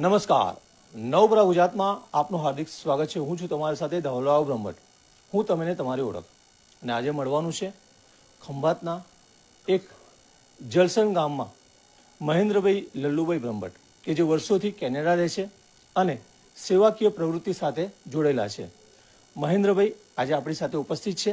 નમસ્કાર. નવપરા ગુજરાતમાં આપનું હાર્દિક સ્વાગત છે. હું છું તમારી સાથે ધવલાવ બ્રહ્મટ. હું તમને તમારી ઓળખ. અને આજે મળવાનું છે ખંભાતના એક જલસન ગામમાં મહેન્દ્રભાઈ લલ્લુભાઈ બ્રહ્મટ, કે જે વર્ષોથી કેનેડા રહે છે અને સેવાકીય પ્રવૃત્તિ સાથે જોડેલા છે. મહેન્દ્રભાઈ આજે આપણી સાથે ઉપસ્થિત છે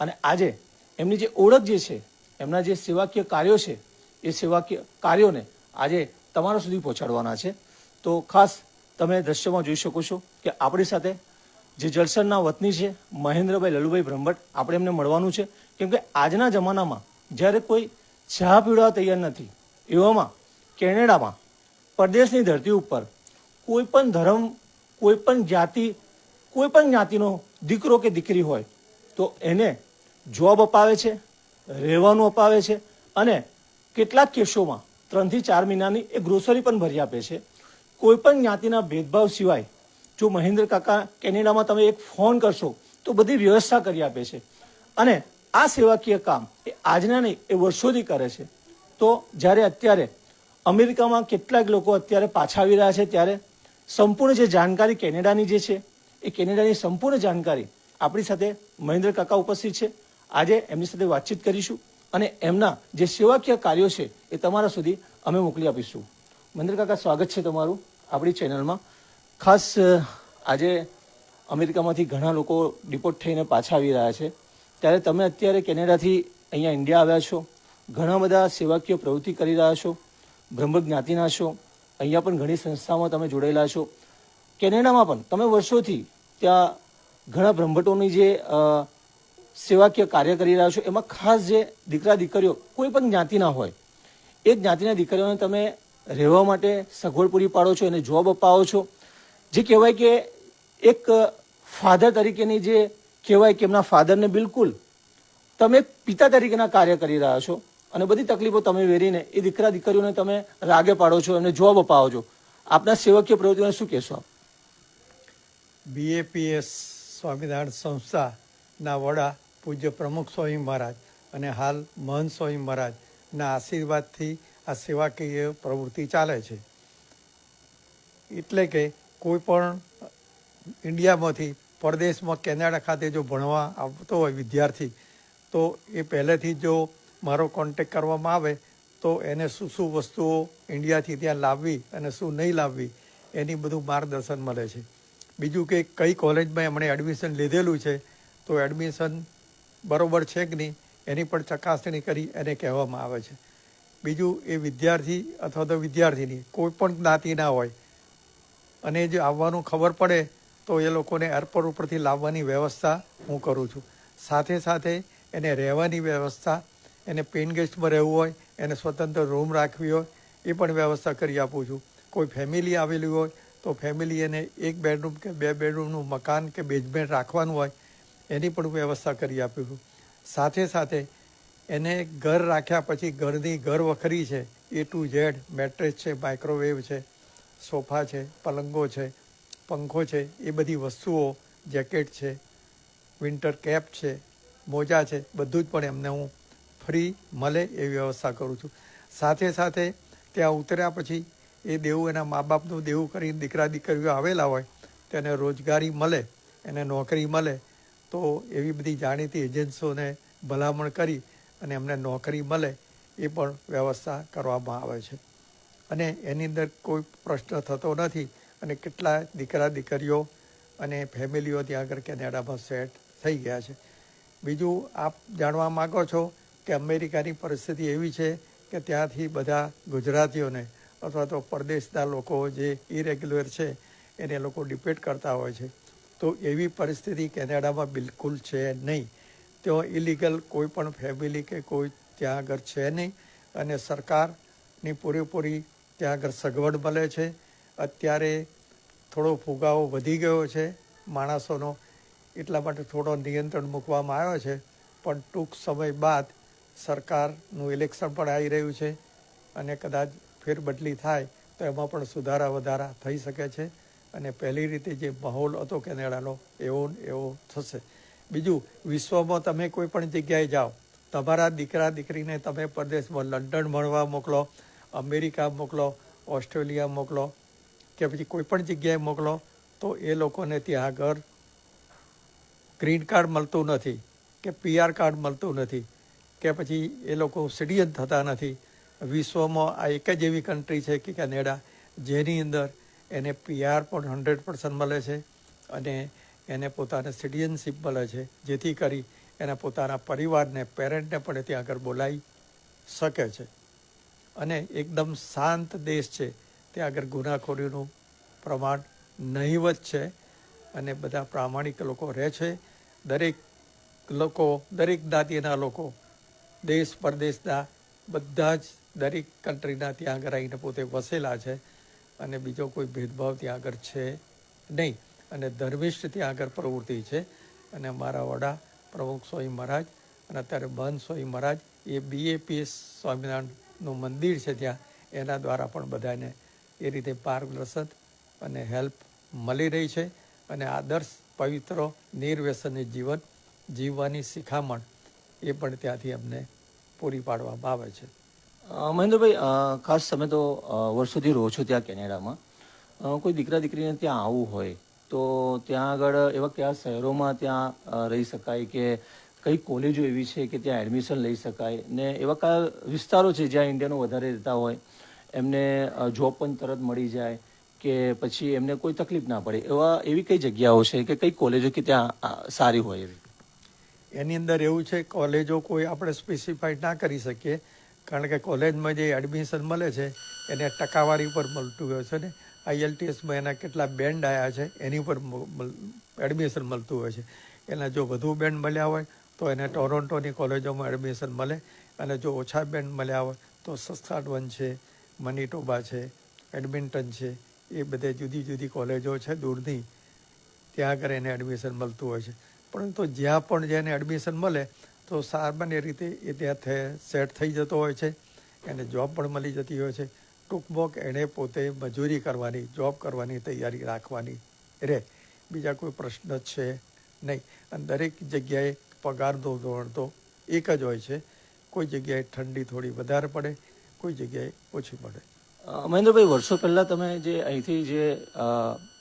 અને આજે એમની જે ઓળખ જે છે, એમના જે સેવાકીય કાર્યો છે, એ સેવાકીય કાર્યોને આજે તમારા સુધી પહોંચાડવાના છે. તો ખાસ તમે દ્રશ્યમાં જોઈ શકો છો કે આપણી સાથે જે જળસરના વતની છે, મહેન્દ્રભાઈ લલુભાઈ બ્રહ્મટ આપણે એમને મળવાનું છે. કેમ કે આજના જમાનામાં જ્યારે કોઈ ચા પીવડાવવા તૈયાર નથી, એવામાં, કેનેડામાં, પરદેશની ધરતી ઉપર કોઈ પણ ધર્મ, કોઈ પણ જાતિ, કોઈ પણ જ્ઞાતિનો દીકરો કે દીકરી હોય, તો એને જોબ અપાવે છે, રહેવાનું અપાવે છે અને કેટલાક કેસોમાં ત્રણથી ચાર મહિનાની એ ગ્રોસરી પણ ભરી આપે છે. કોઈ પણ જ્ઞાતિના ભેદભાવ સિવાય જો મહેન્દ્ર કાકા કેનેડામાં તમે એક ફોન કરશો, તો બધી વ્યવસ્થા કરી આપે છે. અને આ સેવાકીય કામ એ આજના નહીં, એ વર્ષોથી કરે છે. તો જ્યારે અત્યારે અમેરિકામાં કેટલાક લોકો અત્યારે પાછા આવી રહ્યા છે, ત્યારે સંપૂર્ણ જે જાણકારી કેનેડાની જે છે, એ કેનેડાની સંપૂર્ણ જાણકારી આપણી સાથે મહેન્દ્ર કાકા ઉપસ્થિત છે. આજે એમની સાથે વાતચીત કરીશું અને એમના જે સેવાકીય કાર્યો છે, એ તમારા સુધી અમે મોકલી આપીશું. મહેન્દ્ર કાકા, સ્વાગત છે તમારું. આપણી ચેનલમાં. ખાસ આજે અમેરિકામાંથી ઘણા લોકો ડિપોર્ટ થઈને પાછા આવી રહ્યા છે. ત્યારે તમે અત્યારે કેનેડાથી અહીંયા ઇન્ડિયા આવ્યા છો. ઘણા બધા સેવાકીય પ્રવૃત્તિ કરી રહ્યા છો. બ્રહ્મ જ્ઞાતિના છો. અહીંયા પણ ઘણી સંસ્થામાં તમે જોડાયેલા છો. કેનેડામાં પણ તમે વર્ષોથી ત્યાં ઘણા બ્રહ્મભટ્ટોની જે સેવાકીય કાર્ય કરી રહ્યા છો. એમાં ખાસ જે દીકરા દીકરીઓ કોઈ પણ જ્ઞાતિના હોય, એ જ્ઞાતિના દીકરીઓને તમે રહેવા માટે સગવડ પૂરી પાડો છો એને જોબ અપાવો છો. જે કહેવાય કે એક ફાધર તરીકેની જે કહેવાય કે એમના ફાધરને બિલકુલ તમે પિતા તરીકેના કાર્ય કરી રહ્યા છો અને બધી તકલીફો તમે વેરીને એ દીકરા દીકરીઓને તમે રાગે પાડો છો એમને જોબ અપાવો છો. આપના સેવકીય પ્રવૃત્તિઓને શું કહેશો આપ? બીએપીએસ સ્વામિનારાયણ સંસ્થાના વડા પૂજ્ય પ્રમુખ સ્વામી મહારાજ અને હાલ મહંત સ્વામી મહારાજના આશીર્વાદથી આ સેવાકીય પ્રવૃત્તિ ચાલે છે. એટલે કે કોઈ પણ ઇન્ડિયામાંથી, પરદેશમાં, કેનેડા ખાતે જો ભણવા આવતો હોય વિદ્યાર્થી, તો એ પહેલેથી જો મારો કોન્ટેક કરવામાં આવે, તો એને શું શું વસ્તુઓ ઇન્ડિયાથી ત્યાં લાવવી અને શું નહીં લાવવી, એની બધું માર્ગદર્શન મળે છે. બીજું કે કઈ કોલેજમાં એમણે એડમિશન લીધેલું છે, તો એડમિશન બરોબર છે કે નહીં, એની પણ ચકાસણી કરી એને કહેવામાં આવે છે. બીજું એ વિદ્યાર્થી અથવા તો વિદ્યાર્થીની, કોઈ પણ જ્ઞાતિના હોય, અને જે આવવાનું ખબર પડે, તો એ લોકોને એરપોર્ટ ઉપરથી લાવવાની વ્યવસ્થા હું કરું છું. સાથે સાથે એને રહેવાની વ્યવસ્થા, એને પેઇન ગેસ્ટમાં રહેવું હોય, એને સ્વતંત્ર રૂમ રાખવી હોય, એ પણ વ્યવસ્થા કરી આપું છું. કોઈ ફેમિલી આવેલી હોય, તો ફેમિલી એને એક બેડરૂમ કે બે બેડરૂમનું મકાન કે બેઝમેન્ટ રાખવાનું હોય, એની પણ વ્યવસ્થા કરી આપું છું. સાથે સાથે એને ઘર રાખ્યા પછી ઘરની ઘર વખરી છે. એ ટુ ઝેડ મેટ્રેસ છે, માઇક્રોવેવ છે, સોફા છે, પલંગો છે, પંખો છે, એ બધી વસ્તુઓ, જેકેટ છે, વિન્ટર કેપ છે, મોજા છે, બધું જ પણ એમને હું ફ્રી મળે એ વ્યવસ્થા કરું છું. સાથે સાથે ત્યાં ઉતર્યા પછી એ દેવું એના મા બાપનું દેવું કરીને દીકરા દીકરીઓ આવેલા હોય તેને રોજગારી મળે, એને નોકરી મળે, તો એવી બધી જાણીતી એજન્સીઓને ભલામણ કરી અને એમને નોકરી મળે એ પણ વ્યવસ્થા કરવામાં આવે છે. અને એની અંદર કોઈ પ્રશ્ન થતો નથી અને કેટલા દીકરા દીકરીઓ અને ફેમિલીઓ ત્યાં આગળ કેનેડામાં સેટ થઈ ગયા છે. બીજું આપ જાણવા માગો છો કે અમેરિકાની પરિસ્થિતિ એવી છે કે ત્યાંથી બધા ગુજરાતીઓને અથવા તો પરદેશના લોકો જે ઇરેગ્યુલર છે એને લોકો ડિપેટ કરતા હોય છે. તો એવી પરિસ્થિતિ કેનેડામાં બિલકુલ છે નહીં. ત્યાં ઇલીગલ કોઈ પણ ફેમિલી કે કોઈ ત્યાં આગળ છે નહીં. અને સરકારની પૂરેપૂરી ત્યાં આગળ સગવડ મળે છે. અત્યારે થોડો ફુગાવો વધી ગયો છે. માણસોનો એટલા માટે થોડો નિયંત્રણ મૂકવામાં આવ્યો છે. પણ ટૂંક સમય બાદ સરકારનું ઇલેક્શન પણ આવી રહ્યું છે. અને કદાચ ફેરબદલી થાય તો એમાં પણ સુધારા વધારા થઈ શકે છે. અને પહેલી રીતે જે માહોલ હતો કેનેડાનો, એવો એવો થશે. બીજું, વિશ્વમાં તમે કોઈ પણ જગ્યાએ જાઓ, તમારા દીકરા, દીકરીને તમે પરદેશમાં લંડન ભણવા મોકલો, અમેરિકા મોકલો, ઓસ્ટ્રેલિયા મોકલો કે પછી કોઈ પણ જગ્યાએ મોકલો, તો એ લોકોને ત્યાં આગળ ગ્રીન કાર્ડ મળતું નથી કે પીઆર કાર્ડ મળતું નથી કે પછી એ લોકો સિટીઝન થતા નથી. વિશ્વમાં આ એક જ એવી કન્ટ્રી છે કે કેનેડા, જેની અંદર એને પીઆર પણ હંડ્રેડ પર્સન્ટ મળે છે અને એને પોતાને સિટીઝનશીપ મળે છે, જેથી કરી એના પોતાના પરિવારને, પેરેન્ટને પણ ત્યાં આગળ બોલાવી શકે છે. અને એકદમ શાંત દેશ છે. ત્યાં આગળ ગુનાખોરીનું પ્રમાણ નહીવત છે અને બધા પ્રામાણિક લોકો રહે છે. દરેક લોકો, દરેક જ્ઞાતિના લોકો દેશ પરદેશના બધા જ દરેક કન્ટ્રીના ત્યાં આગળ આવીને પોતે વસેલા છે અને બીજો કોઈ ભેદભાવ ત્યાં આગળ છે નહીં. અને ધર્મિષ્ઠ ત્યાં આગળ પ્રવૃત્તિ છે. અને મારા વડા પ્રમુખ સ્વામી મહારાજ અને અત્યારે બંધ સ્વામી મહારાજ એ બીએપીએસ સ્વામિનારાયણનું મંદિર છે ત્યાં. એના દ્વારા પણ બધાને એ રીતે માર્ગદર્શન અને હેલ્પ મળી રહી છે. અને આદર્શ, પવિત્ર નિર્વ્યસની જીવન જીવવાની શિખામણ એ પણ ત્યાંથી અમને પૂરી પાડવામાં આવે છે. મહેન્દ્રભાઈ ખાસ તમે તો વર્ષોથી રહો છો ત્યાં કેનેડામાં. કોઈ દીકરા દીકરીને ત્યાં આવવું હોય તો ત્યાં આગળ એવા કયા શહેરોમાં ત્યાં રહી શકાય કે કઈ કોલેજો એવી છે કે ત્યાં એડમિશન લઈ શકાય ને એવા કયા વિસ્તારો છે જ્યાં ઇન્ડિયનો વધારે રહેતા હોય? એમને જોબ પણ તરત મળી જાય કે પછી એમને કોઈ તકલીફ ના પડે? એવા, એવી કઈ જગ્યાઓ છે કે કઈ કોલેજો કે ત્યાં સારી હોય એવી? એની અંદર એવું છે, કોલેજો કોઈ આપણે સ્પેસિફાઈડ ના કરી શકીએ. કારણ કે કોલેજમાં જે એડમિશન મળે છે, એને ટકાવારી પર મળતું હોય છે ને. આઈએલટીએસમાં એના કેટલા બેન્ડ આવ્યા છે, એની પર એડમિશન મળતું હોય છે. એના જો વધુ બેન્ડ મળ્યા હોય, તો એને ટોરોન્ટોની કોલેજોમાં એડમિશન મળે. અને જો ઓછા બેન્ડ મળ્યા હોય, તો સસ્કાટવન છે, મનીટોબા છે, એડમિન્ટન છે, એ બધે જુદી જુદી કોલેજો છે દૂરની. ત્યાં આગળ એને એડમિશન મળતું હોય છે. પરંતુ જ્યાં પણ જેને એડમિશન મળે તો સામાન્ય રીતે એ ત્યાં સેટ થઈ જતો હોય છે, એને જોબ પણ મળી જતી હોય છે. ટૂંકમાં એણે પોતે મજૂરી કરવાની જોબ કરવાની તૈયારી રાખવાની રહે. બીજા કોઈ પ્રશ્ન છે નહીં. અને દરેક જગ્યાએ પગારનો ધોરણ તો એક જ હોય છે. કોઈ જગ્યાએ ઠંડી થોડી વધારે પડે, કોઈ જગ્યાએ ઓછી પડે. મહેન્દ્રભાઈ, વર્ષો પહેલાં તમે જે અહીંથી જે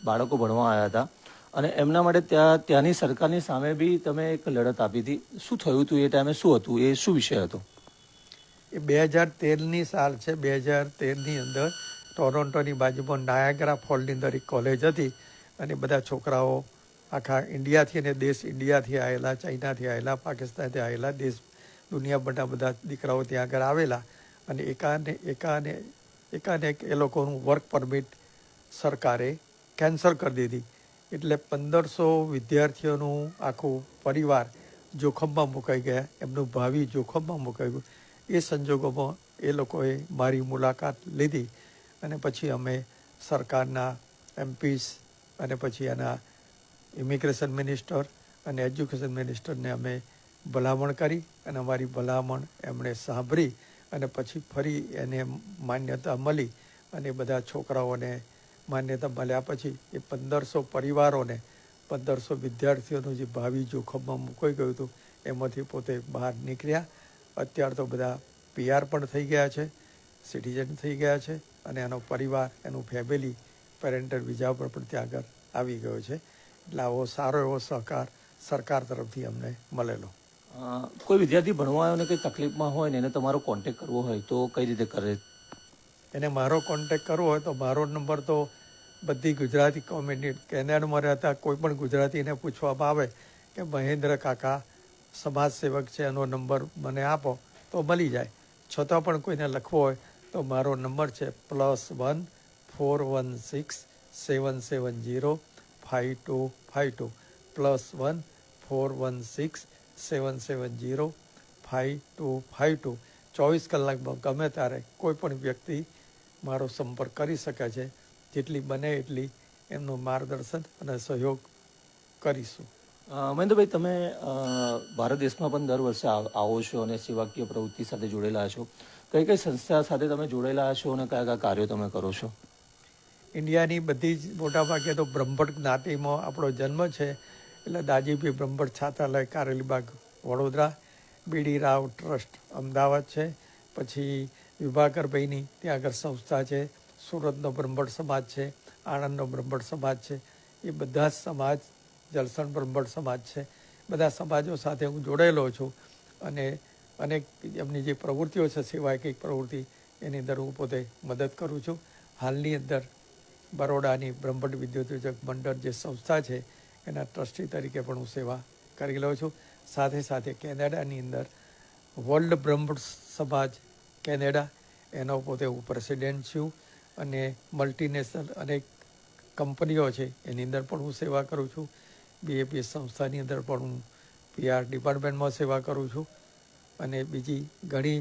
બાળકો ભણવા આવ્યા હતા અને એમના માટે ત્યાં, ત્યાંની સરકારની સામે બી તમે એક લડત આપી હતી. શું થયું હતું એ ટાઈમે? શું હતું? એ શું વિષય હતો? એ બે હજાર તેરની સાલ છે. બે હજાર તેરની અંદર ટોરોન્ટોની બાજુમાં નાયાગ્રા ફોલની અંદર એક કોલેજ હતી અને બધા છોકરાઓ આખા ઇન્ડિયાથી અને દેશ ઇન્ડિયાથી આવેલા, ચાઇનાથી આવેલા, પાકિસ્તાનથી આવેલા, દેશ દુનિયાભરના બધા દીકરાઓ ત્યાં આગળ આવેલા. અને એકાને એકાને એકાને એક એ લોકોનું વર્ક પરમિટ સરકારે કેન્સલ કરી દીધી. એટલે પંદરસો વિદ્યાર્થીઓનું આખું પરિવાર જોખમમાં મુકાઈ ગયા, એમનું ભાવિ જોખમમાં મુકાઈ ગયું. એ સંજોગોમાં એ લોકોએ મારી મુલાકાત લીધી અને પછી અમે સરકારના એમપીસ અને પછી એના ઇમિગ્રેશન મિનિસ્ટર અને એજ્યુકેશન મિનિસ્ટરને અમે ભલામણ કરી અને અમારી ભલામણ એમણે સાંભળી અને પછી ફરી એને માન્યતા મળી અને બધા છોકરાઓને માન્યતા મળ્યા પછી એ પંદરસો પરિવારોને, પંદરસો વિદ્યાર્થીઓનું જે ભાવિ જોખમમાં મુકાઈ ગયું હતું, એમાંથી પોતે બહાર નીકળ્યા. અત્યાર તો બધા પીઆર પણ થઈ ગયા છે, સિટીઝન થઈ ગયા છે અને એનો પરિવાર, એનું ફેમિલી પેરેન્ટલ વિઝા પર પણ ત્યાં આગળ આવી ગયો છે. એટલે આવો સારો એવો સહકાર સરકાર તરફથી અમને મળેલો. કોઈ વિદ્યાર્થી ભણવા આવ્યો ને કંઈ તકલીફમાં હોય ને એને તમારો કોન્ટેક કરવો હોય તો કઈ રીતે કરે? એને મારો કોન્ટેક કરવો હોય તો મારો નંબર તો બધી ગુજરાતી કોમ્યુનિટી કેનેડામાં રહેતા કોઈ પણ ગુજરાતીને પૂછવામાં આવે કે મહેન્દ્ર કાકા સમાજ સેવક છે, એનો નંબર મને આપો, તો મળી જાય. છતાં પણ કોઈને લખવો હોય તો મારો નંબર છે plus one four one six seven seven zero five two five two plus one four one six seven seven zero five two five two ચોવીસ કલાકમાં ગમે ત્યારે કોઈ પણ વ્યક્તિ મારો સંપર્ક કરી શકે છે. જેટલી બને એટલી એમનું માર્ગદર્શન અને સહયોગ કરીશું. મહેન્દ્રભાઈ તમે ભારત દેશમાં પણ દર વર્ષે આવ- આવો છો અને સેવાકીય પ્રવૃત્તિ સાથે જોડેલા છો. કઈ કઈ સંસ્થા સાથે તમે જોડેલા છો અને કયા કયા કાર્યો તમે કરો છો? ઇન્ડિયાની બધી જ મોટાભાગે તો બ્રહ્મભટ્ટ જ્ઞાતિમાં આપણો જન્મ છે. એટલે દાજીભાઈ બ્રહ્મભટ્ટ છાત્રાલય કારેલીબાગ વડોદરા. બીડી રાવ ટ્રસ્ટ અમદાવાદ છે. પછી વિભાકરભાઈની ત્યાં આગળ સંસ્થા છે, સુરતનો બ્રહ્મણ સમાજ છે, આણંદનો બ્રહ્મણ સમાજ છે, એ બધા જ સમાજ, જલસણ બ્રહ્મણ સમાજ છે. બધા સમાજો સાથે હું જોડાયેલો છું અને અનેક એમની જે પ્રવૃત્તિઓ છે સિવાય કંઈક પ્રવૃત્તિ, એની અંદર હું પોતે મદદ કરું છું. હાલની અંદર બરોડાની બ્રહ્મણ વિદ્યુતોજક મંડળ જે સંસ્થા છે, એના ટ્રસ્ટી તરીકે પણ હું સેવા કરી રહ્યો છું. સાથે સાથે કેનેડાની અંદર વર્લ્ડ બ્રહ્મ સમાજ કેનેડા, એનો પોતે હું પ્રેસિડેન્ટ છું અને મલ્ટીનેશનલ અનેક કંપનીઓ છે, એની અંદર પણ હું સેવા કરું છું. બીએપી સંસ્થાની અંદર પણ હું પીઆર ડિપાર્ટમેન્ટમાં સેવા કરું છું. અને બીજી ઘણી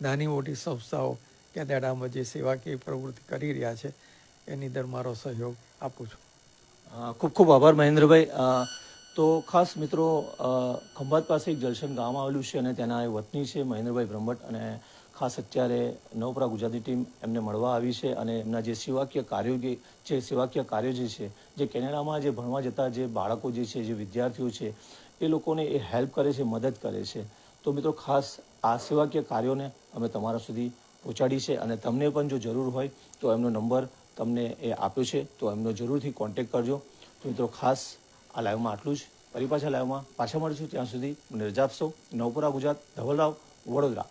નાની મોટી સંસ્થાઓ કેનેડામાં જે સેવાકીય પ્રવૃત્તિ કરી રહ્યા છે, એની અંદર મારો સહયોગ આપું છું. ખૂબ ખૂબ આભાર મહેન્દ્રભાઈ. તો ખાસ મિત્રો ખંભાત પાસે એક જલશન ગામ આવેલું છે અને તેના એ વતની છે મહેન્દ્રભાઈ બ્રહ્મટ અને ખાસ અત્યારે નવપરા ગુજરાતી ટીમ એમને મળવા આવી છે અને એમના જે સેવાકીય કાર્યો જે સેવાકીય કાર્યો જે છે, જે કેનેડામાં જે ભણવા જતા જે બાળકો જે છે, જે વિદ્યાર્થીઓ છે, એ લોકોને એ હેલ્પ કરે છે, મદદ કરે છે. તો મિત્રો ખાસ આ સેવાકીય કાર્યોને અમે તમારા સુધી પહોંચાડી છે અને તમને પણ જો જરૂર હોય તો એમનો નંબર તમને એ આપ્યો છે, તો એમનો જરૂરથી કોન્ટેક્ટ કરજો. તો મિત્રો ખાસ આ લાઈવમાં આટલું જ. ફરી પાછા લાઈવમાં પાછા મળીશું. ત્યાં સુધી મને રજા આપશો. નવપુરા ગુજરાત, ધવલરાવ, વડોદરા.